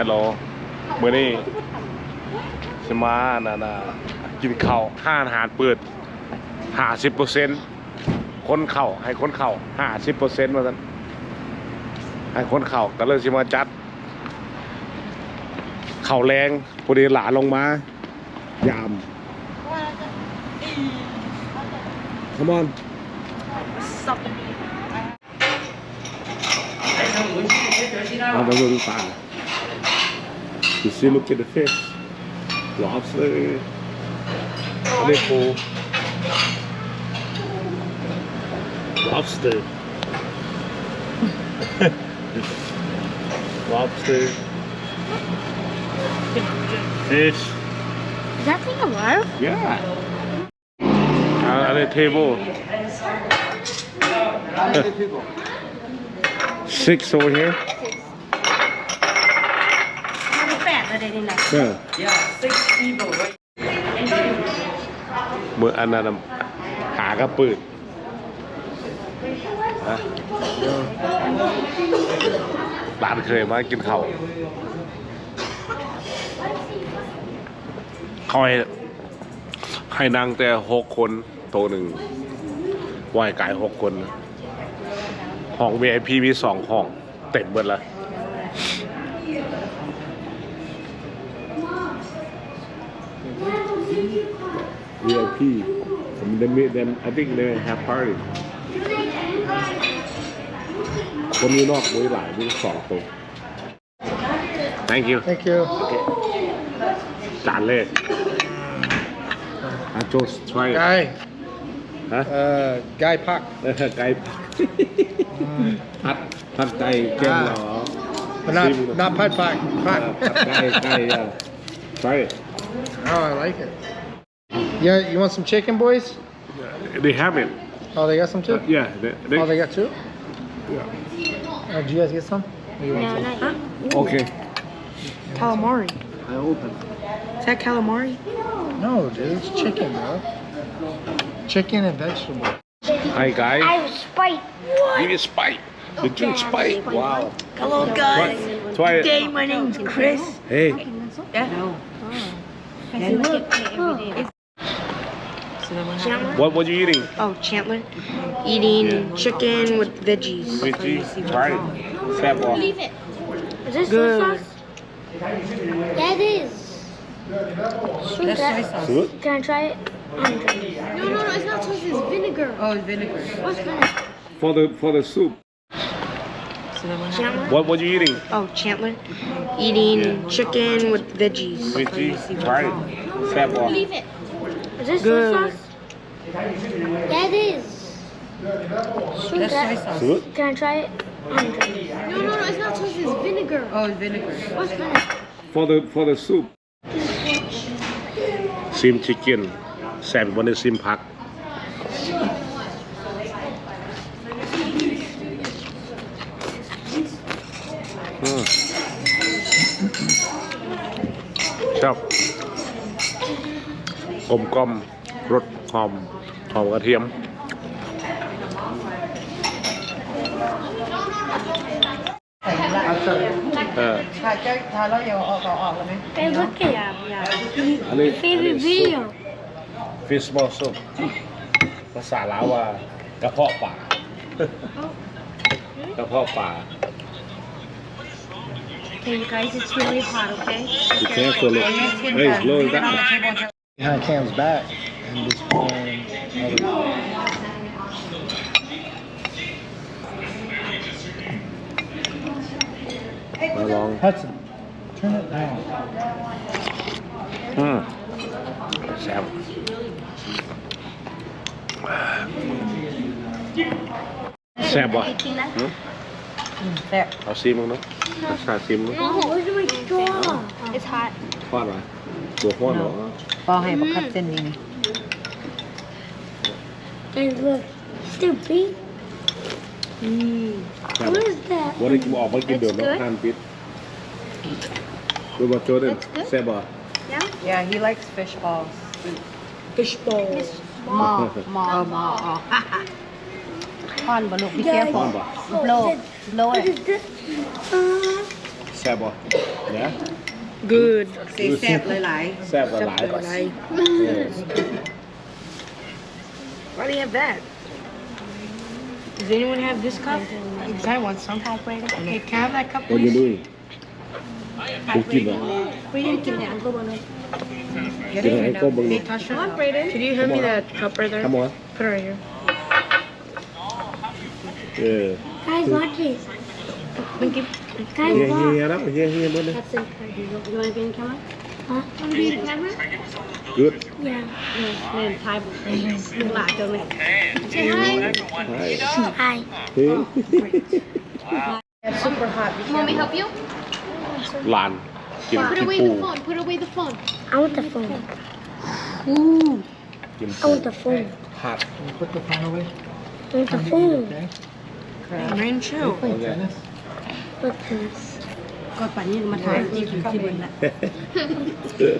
ฮัลโหลเมื่อนี้สมาน่ะนะกินข้าวห้าอาหารเปิดห้าสิบเปอร์เซ็นต์คนเข่าให้คนเข่าห้าสิบเปอร์เซ็นต์มาสันให้คนเข่าก็เลยสิมาจัด เข่าแรงพอดีหลานลงมา ยาม Come on เอามาดูปลา You see, look at the fish. Lobster. Nickel. Lobster. Lobster. Fish. Is that thing alive? Yeah. Uh, at the table. Six over here. มีแปดเลยนี่นะ yeah Yeah, six people, right? เมื่ออันนั้นน่ะหากระปืดฮะหลานเคยมากินข้าวเขาให้ให้นั่งแต่หกคนโตะหนึ่งวายกายหกคนนะห้อง VIP มีสองห้อง เต็มหมดละ VIP. From them, them, I think they have party. คนนี้นอกมุ้ยหลายมุ้ยสองตัว thank you thank you จานเลย I just try ไก่ฮะเอ่อไก่พักไก่พักพัดพัดไก่เก่งเหรอน้ำน้ำพัดพักพักไก่ไก่ try it oh I like it Yeah, you want some chicken, boys? Yeah, they have it Oh, they got some too? yeah they, they, Oh, they got two? yeah. Oh, did you guys get some? Or you want No, some? not yet. okay Calamari. I open Is that calamari? No, dude, it's chicken, bro. Chicken and vegetable. hi guys I was spite. give me spike the drink spike wow Hello try, try it Hey, my name's Chris. hey so what What were you eating? Oh, Chandler. Eating yeah. chicken with veggies. Veggies, right. Fat ball. Leave it. Is this Good. sauce? That is. Sweet That's soy sauce. Can I try it? No, no, no, it's not sauce, it's vinegar. Oh, it's vinegar. What's vinegar? For the, for the soup. So what, were you eating? Oh, Chandler. Eating yeah. chicken with veggies. Veggies, right. Fat ball. Leave it this Good. soy sauce? Yeah, it is. Should soy sauce. Can I try it? No, no, no, it's not soy sauce, it's vinegar. Oh, it's vinegar. What's vinegar? For the, for the soup. Sim chicken. Sam, what is sim pak? Mm. Chop. กอืมชอบกลมกลมรสหอมหอมกระเทียม เออ ถ่ายแก้ถ่ายแล้วเดี๋ยวออกออกแล้วไหม Hey, look at that. อันนี้ Favorite video. ฟิสบอลซุปภาษาลาวว่ากระเพาะป่ากระเพาะป่า Okay, you guys, it's really hot, okay? Be careful, look. Hey, slow it down. behind Cam's back and just pulling another. long? Hudson, turn it down. Hmm. Let's Hmm? There. I'll see him in a. Let's try to see him in. No, where's my straw? It's hot. It's hot. ตัวทอดเหรอ ปอให้บักคัดเส้นนี้นี่ Hey, look. Stupid. Mmm. แซ่บ What is that? วันนี้กูออกมากินเดี๋ยวน้อง That's good. ทานปิดดูบอโจเดน That's good. แซ่บบ่ Yeah he likes fish balls Fish balls. หมอหมอหมออ๋อพอนบลูกพี่แก้ว ทอดบ่ blow blow What it is this? Uh, แซ่บบ่เนี่ย Good. เซแซ่บหลาย แซ่บหลายก่อน Like, เออ why do you have that? Does anyone have this cup? Because I want some. Okay, can I have that cup, What you please? doing กูกินเหรอ We didn't get it. Uncle Bono. ๆ Get กิน it ให้ right ก็ now. บัง Hey, Tasha. Can you hand me that cup right there? ทำมั้ง Put it right here. เออ Guys, watch this. Thank you. Guys, yeah, yeah, yeah, that one. Yeah, yeah, brother. That's it. You want to be in camera? Huh? Want to be in camera? Good. Yeah. Yeah, yeah, Thai. Black, don't we? Say hi. Hi. Hi. Wow. Oh, Super hot. You want me to help you? Lan. Put away the phone. Put away the phone. I want the phone. Ooh. I want the phone. Hot. Put the phone away. I want the phone. Mine too. Okay. Rain chill. Play tennis. Look at this. ก็ป่านนี้มาถ่ายที่ที่บนละ Okay.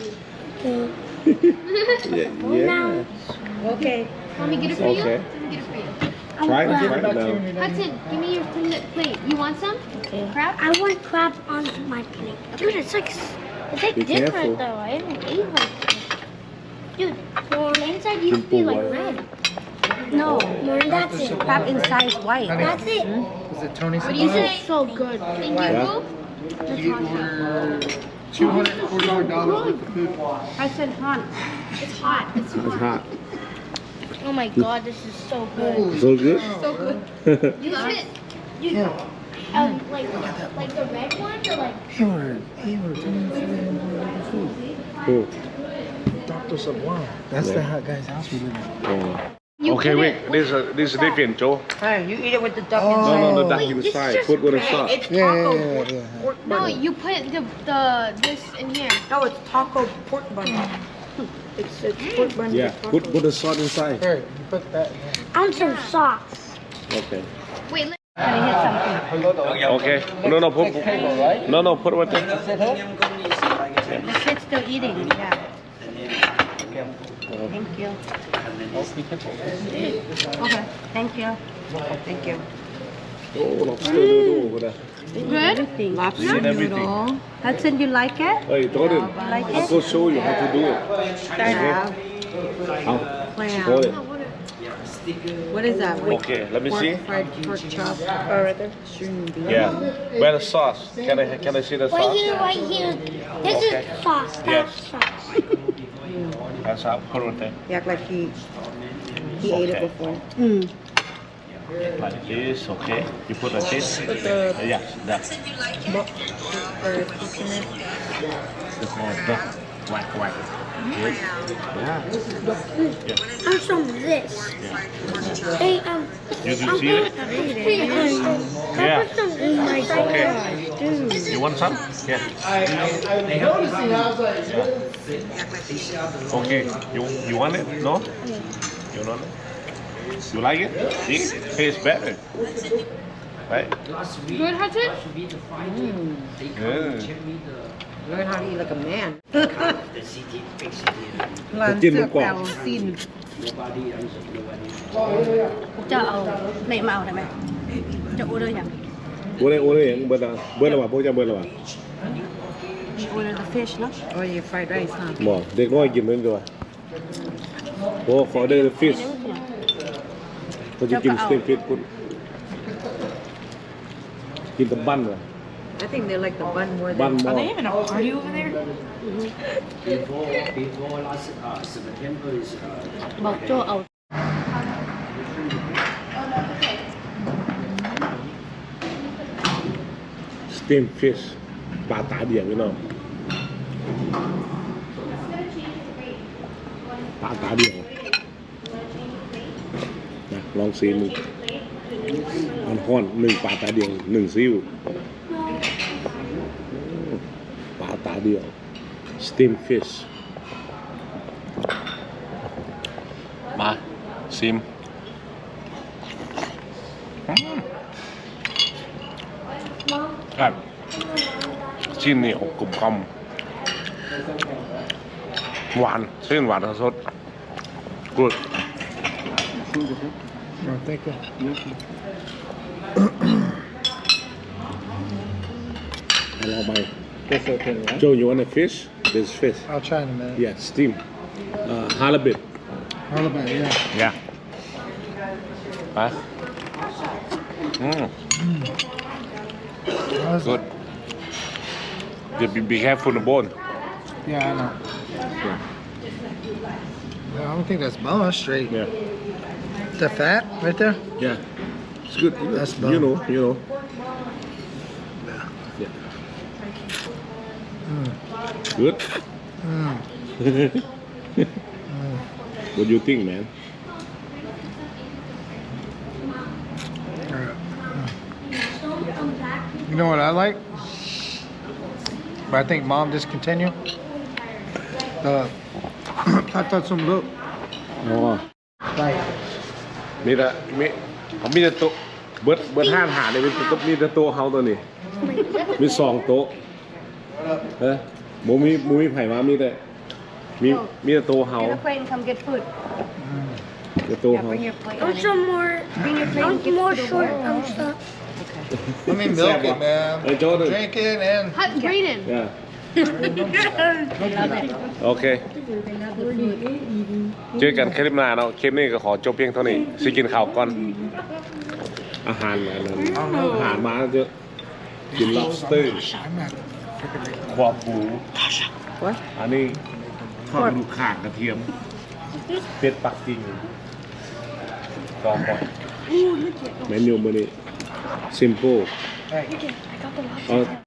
เย้ Now. โอเค Want me to get it for you? Okay. Let me get it for you. try I want it crab. try it now Hudson, give me your plate. plate. You want some? Okay. Crab? I want crab on my plate. Dude, it's like it's like Be different careful. though. I haven't ate like this. Dude, the inside used to be like red. No, Lauren, that's it. Crab inside is white. Honey, That's it. Is it Tony What do you Soprano? say? So good. Thank you, Yeah. You order two hundred and forty-four dollars worth of food. I said hot. It's hot. It's hot. it's hot. hot Oh my god, this is so good. so good So good. You love it. You, um, like, like the red one or like? He ordered, he ordered Tony Soprano food. cool Dr. Sublime. That's the hot guy's house we live in. oh You okay wait it- this is this is different Joe Hey, you eat it with the duck Oh. no no the duck Wait, this is inside put with a sauce It's Yeah, taco yeah, pork, yeah, yeah. pork No, bun. you put the the this in here. No, it's taco pork bun. Hmm. It's, it's hmm. pork bun. yeah with put put the sauce inside Here, you put that in. I want some sauce. okay Wait, let- okay no no put no no put what the The kid's still eating. Yeah. Thank you. Okay. Thank you. Thank you. oh lobster noodle what the good. Everything. Lobster Seen everything. noodle. Hudson, you like it? hey told him Like I'll it? go show you how to do it Crab. I'll Clam. hold it What is that? okay let me see Pork, fried pork chop. Oh, right there. Yeah where the sauce can I can I see the Right sauce here, right here. This Okay. is sauce. That's Yes. sauce. That's how put it He act like he he ate it before. Mm. like this okay. You put like this. Yeah that. Or cooking it. the the whack whack Good. yeah. I'm from this. Hey, um. You do I'm see it? gonna- Hey, um, can I Yeah. put some in my Okay. Dude. You want some? Yeah. Okay. You you want it? No? You want it? You like it? See? Tastes better. Right? Good, Hudson? Yeah. Learn how to eat like a man. กินมันกรอบ ซีน จะเอาไม่มาเอาได้ไหมจะออเดอร์ยัง โอ้ยโอ้ยอย่าง One one yang bird lah. Bird lah bao nhiêu bird lah? One the fish no? Oh yeah, fried rice ha. Mà, để nói gì mình rồi. Oh, for the fish. Tôi chỉ kiếm steam fish cũng. Kiếm the bun rồi. I think they like the bun more than... Bun more. Are they having a party over there? Mm -hmm. before, before last uh, September is... Uh, เต็มฟิชปลาตาเดียงพี่น้องปลาตาเดียงนะลองซีมึงอันห้อนหนึ่งปลาตาเดียวหนึ่งซิวปลาตาเดียวสต็มฟิชมาซิม ครับชิ้นเหนียวกรุบกรอบหวานเส้นหวานสดกุด Oh, thank you. ให้ลองไป That's okay, right? Joe you want a fish this fish I'll try in a minute. yeah steam uh, halibut All about it, yeah. yeah ไปอืม How's good you be, be careful the bone Yeah, I know. No, I don't think that's bone. That's straight. yeah The fat right there. yeah it's good That's bone. you know you know yeah Mm. good Mm. what do you think man You know what I like? But I think mom discontinued. Uh, I thought some look อ๋อ like มีแต่มีเขามีแต่โต๊ะเบิร์ดเบิร์ดห้าหาเนี่ยมีแต่มีแต่โต๊ะเฮาตัวนี้ มีสองโต๊ะเฮ้ยโมมีโมมีไผ่มามีแต่มีมีแต่โต๊ะเฮา Get a plate and come get food. แต่โต๊ะ Yeah, เฮา bring your plate. I want honey. some more. Bring your plate I and want get more food. short um, stuff. Let me milk it, man. Hey, Jordan. Drink it and Hot Brayden. เนี่ย Love it. โอเคเจอกันคลิปหน้าเนาะคลิปนี้ก็ขอจบเพียงเท่านี้สิกินข้าวก่อน อาหารอะไรนั้นอาหารมาเยอะกิน lobster I'm not ควาปูอันนี้ทอดกระดูกข่างกระเทียมเป็ดปักกิ่งกองก่อยเมนูมื้อนี้ Simple. Right. I got the lobster. Uh,